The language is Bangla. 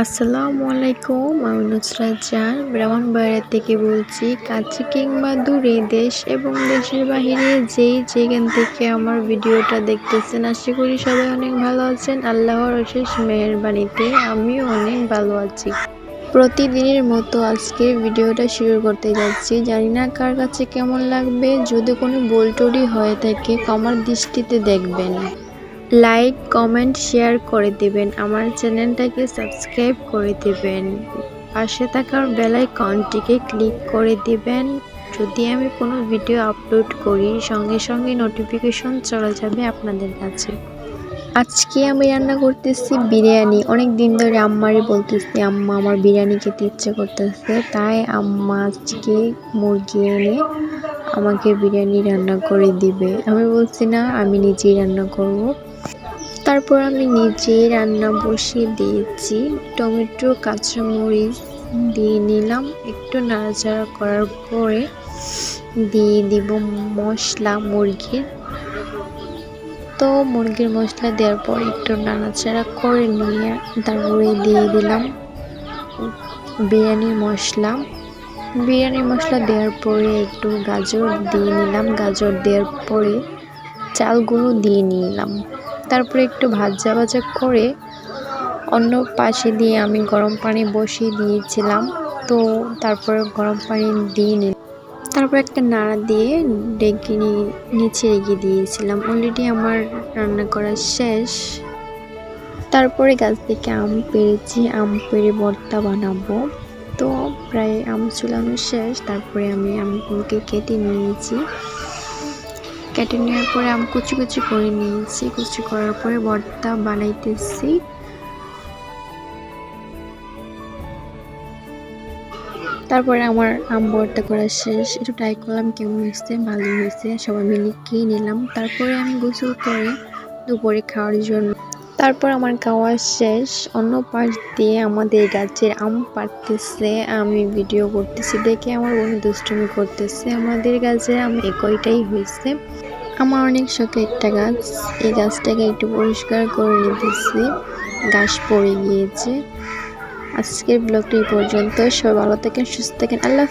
আসসালামু আলাইকুম, আমি নুসরাত জান, ব্রাহ্মণবাড়িয়া থেকে বলছি, কাছে কিংবা দূরে দেশ এবং দেশের বাহিরে যেই যেখান থেকে আমার ভিডিওটা দেখতেছেন, আশা করি সবাই অনেক ভালো আছেন। আল্লাহর অশেষ মেহরবানিতে আমিও অনেক ভালো আছি। প্রতিদিনের মতো আজকে ভিডিওটা শুরু করতে যাচ্ছি। জানি না কার কাছে কেমন লাগবে, যদি কোনো বোলটরি হয়ে থাকে কমার দৃষ্টিতে দেখবেন। লাইক, কমেন্ট, শেয়ার করে দিবেন। আমার চ্যানেলটাকে সাবস্ক্রাইব করে দিবেন। পাশে থাকার বেলায় কনটিকে ক্লিক করে দিবেন। যদি আমি কোনো ভিডিও আপলোড করি, সঙ্গে সঙ্গে নোটিফিকেশন চলে যাবে আপনাদের কাছে। আজকে আমি রান্না করতেছি বিরিয়ানি। অনেক দিন ধরে আম্মারই বলতেছি, আম্মা, আমার বিরিয়ানি খেতে ইচ্ছে করতেছে। তাই আম্মা আজকে মুরগি এনে আমাকে বিরিয়ানি রান্না করে দিবে। আমি বলছি, না, আমি নিজেই রান্না করব। তারপর আমি নিজেই রান্না বসিয়ে দিয়েছি। টমেটো, কাঁচামরিচ দিয়ে নিলাম। একটু নাড়াচাড়া করার পরে দিয়ে দিব মশলা, মুরগির। তো মুরগির মশলা দেওয়ার পর একটু নাড়াচাড়া করে নিয়ে তারপরে দিয়ে দিলাম বিরিয়ানির মশলা। বিরিয়ানি মশলা দেওয়ার পরে একটু গাজর দিয়ে নিলাম। গাজর দেওয়ার পরে চালগুলো দিয়ে নিলাম। তারপরে একটু ভাজা ভাজা করে অন্য পাশে দিয়ে আমি গরম পানি বসিয়ে দিয়েছিলাম। তো তারপরে গরম পানি দিয়ে নিলাম। তারপর একটা নাড়া দিয়ে ডেকে নিচে এগিয়ে দিয়েছিলাম। অলরেডি আমার রান্না করা শেষ। তারপরে গাছ থেকে আম পেরেছি। আম পেরে ভর্তা বানাবো। তো প্রায় আম চুলানো শেষ, তারপরে আমি আমগুলোকে কেটে নিয়েছি। কেটে নেওয়ার পরে আম কুচি কুচি করে নিয়েছি। কুচি করার পরে ভর্তা বানাইতেছি। তারপরে আমার আম ভর্তা করা শেষ। একটু ট্রাই করলাম কেমন হয়েছে ভালো হয়েছে। সবাই মিলে খেয়ে নিলাম। তারপরে আমি গোসল করে দুপুরে খাওয়ার জন্য তারপর আমার খাওয়া শেষ। অন্য পাশ দিয়ে আমাদের গাছের আম পাড়তেছে, আমি ভিডিও করতেছি, দেখে আমার বোন দুষ্টুমি করতেছে। আমাদের গাছের আম একইটাই হয়েছে। আমার অনেক শখে একটা গাছ, এই গাছটাকে একটু পরিষ্কার করে নিতেছি। গাছ পড়ে গিয়েছে। আজকের ব্লগটি পর্যন্ত সবাই ভালো থাকেন, সুস্থ থাকেন। আল্লাহ